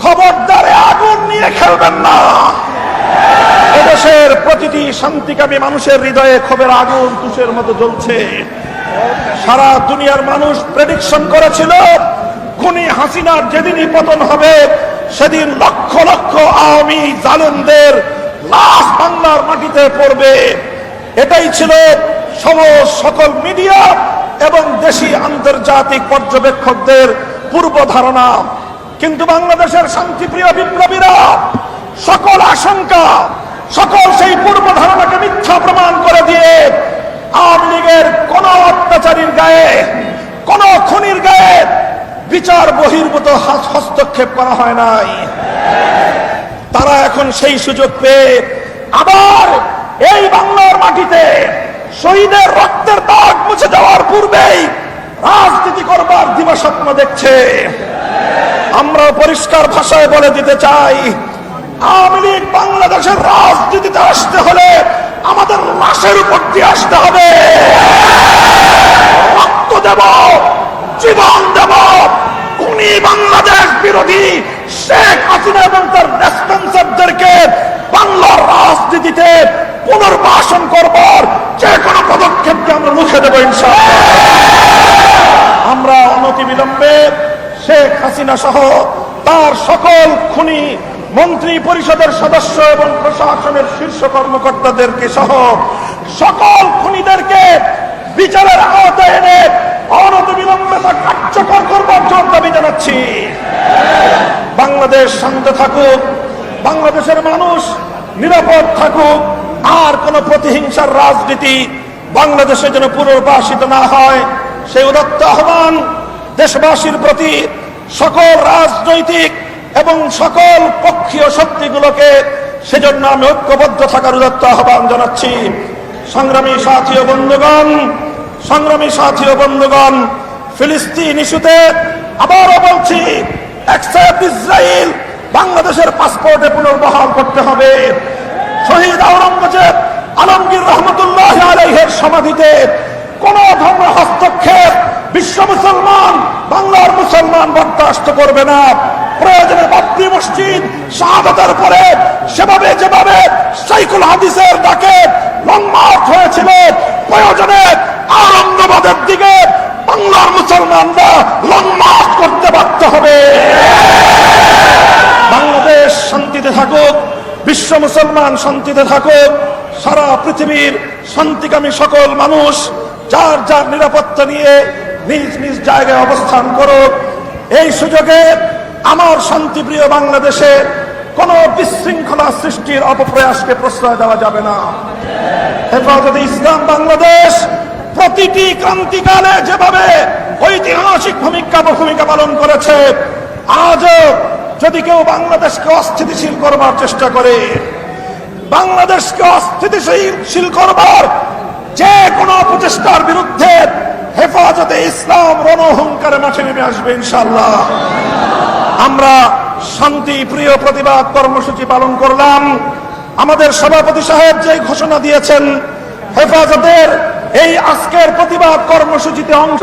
খবরদারে আগুন নিয়ে খেলবেন না। এদেশের প্রতিটি শান্তিকামী মানুষের হৃদয়ে ক্ষোভের আগুন তুষের মতো জ্বলছে। সারা দুনিয়ার মানুষ প্রেডিকশন করেছিল, খুনি হাসিনার যেদিনই পতন হবে, সেদিন লক্ষ লক্ষ আওয়ামী জালেমদের লাশ বাংলার মাটিতে পড়বে। এটাই ছিল সম সকল মিডিয়া এবং দেশি আন্তর্জাতিক পর্যবেক্ষকদের পূর্ব ধারণা কিন্তু বাংলাদেশের শান্তিপ্রিয় বিপ্লবীরা সকল আশঙ্কা, সকল সেই পূর্ব ধারণাকে মিথ্যা প্রমাণ করে দিয়ে আওয়ামী লীগের কোন অত্যাচারীর গায়ে, কোন খুনির গায়ে বিচার বহির্ভূত হস্তক্ষেপ করা হয় নাই। তারা এখন সেই সুযোগ পেয়ে আবার এই বাংলার মাটিতে শহীদের রক্তের দাগ মুছে যাওয়ার পূর্বেই রাজনীতি করবার দিবাস্বপ্ন দেখছে। আমরা পরিষ্কার ভাষায় বলে দিতে চাই, আওয়ামী লীগ বাংলাদেশের রাজনীতিতে আসতে হলে আমাদের লাশের উপর দিয়ে আসতে হবে। রক্ত দেব, জীবন দেব, উনি বাংলাদেশ বিরোধী শেখ হাসিনা এবং তার রেসপন্সারদেরকে বাংলার রাজনীতিতে পুনর্বাসন করবার যে কোনো পদক্ষেপকে আমরা রুখে দেবো ইনশাআল্লাহ আমরা অনতিবিলম্বে শেখ হাসিনা সহ তার সকল খুনি, মন্ত্রী পরিষদের সদস্য এবং প্রশাসনের শীর্ষ কর্মকর্তাদেরকে সহ সকল খুনিদেরকে বিচারের আওতায় এনে অনতিবিলম্বে তা কার্যকর করবার জোর দাবি জানাচ্ছি। বাংলাদেশ শান্ত থাকুক, বাংলাদেশের মানুষ নিরাপদ থাকুক, আর কোন প্রতিহিংসার রাজনীতি বাংলাদেশে যেন পুনর্বাসিত না হয়, সেই উদত্ত আহ্বান দেশবাসীর প্রতি সকল রাজনৈতিক এবং সকল পক্ষীয় শক্তিগুলোকে সেজন্য আমি ঐক্যবদ্ধ থাকার উদত্ত আহ্বান জানাচ্ছি। সংগ্রামী সাথী ও বন্ধুগণ, সংগ্রামী সাথী ও বন্ধুগণ, ফিলিস্তিন ইস্যুতে আবারও বলছি ইসরায়েল বাংলাদেশের পাসপোর্টে পুনর্বহাল করতে হবে। শহীদ আওরঙ্গজেব আলমগীর রহমতুল্লাহ আলাইহের সমাধিতে কোন ধরনের হস্তক্ষেপ বিশ্ব মুসলমান বাংলার মুসলমান বরদাস্ত করবে না। প্রয়োজনে বাবরি মসজিদ, শাহাদাতের পরে সেভাবে যেভাবে সাইকুল হাদিসের ডাকে লং মার্চ হয়েছিল, প্রয়োজনে আরঙ্গবাদের দিকে বাংলার মুসলমানরা লং মার্চ করতে বাধ্য হবে। বাংলাদেশ শান্তিতে থাকুক, বিশ্ব মুসলমান শান্তিতে থাকুক, সারা পৃথিবীর শান্তিকামী সকল মানুষ যার যার নিরাপত্তা নিয়ে নিজ নিজ জায়গায় অবস্থান করুক এই সুযোগে আমার শান্তিপ্রিয় বাংলাদেশে কোন বিশৃঙ্খলা সৃষ্টির অপপ্রয়াসকে প্রশ্রয় দেওয়া যাবে না। হেফাজতে ইসলাম বাংলাদেশ প্রতিটি ক্রান্তিকালে যেভাবে ঐতিহাসিক ভূমিকা ভূমিকা পালন করেছে, আজও যদি কেউ বাংলাদেশকে অস্থিতিশীল করবার চেষ্টা করে, বাংলাদেশকে অস্থিতিশীল করবার যে কোনো প্রচেষ্টার বিরুদ্ধে হেফাজতে ইসলাম রণহংকারে মাঠে নেমে আসবে ইনশাল্লাহ আমরা শান্তি, প্রিয় প্রতিবাদ কর্মসূচি পালন করলাম। আমাদের সভাপতি সাহেব যে ঘোষণা দিয়েছেন, হেফাজতের এই আজকের প্রতিবাদ কর্মসূচিতে অংশ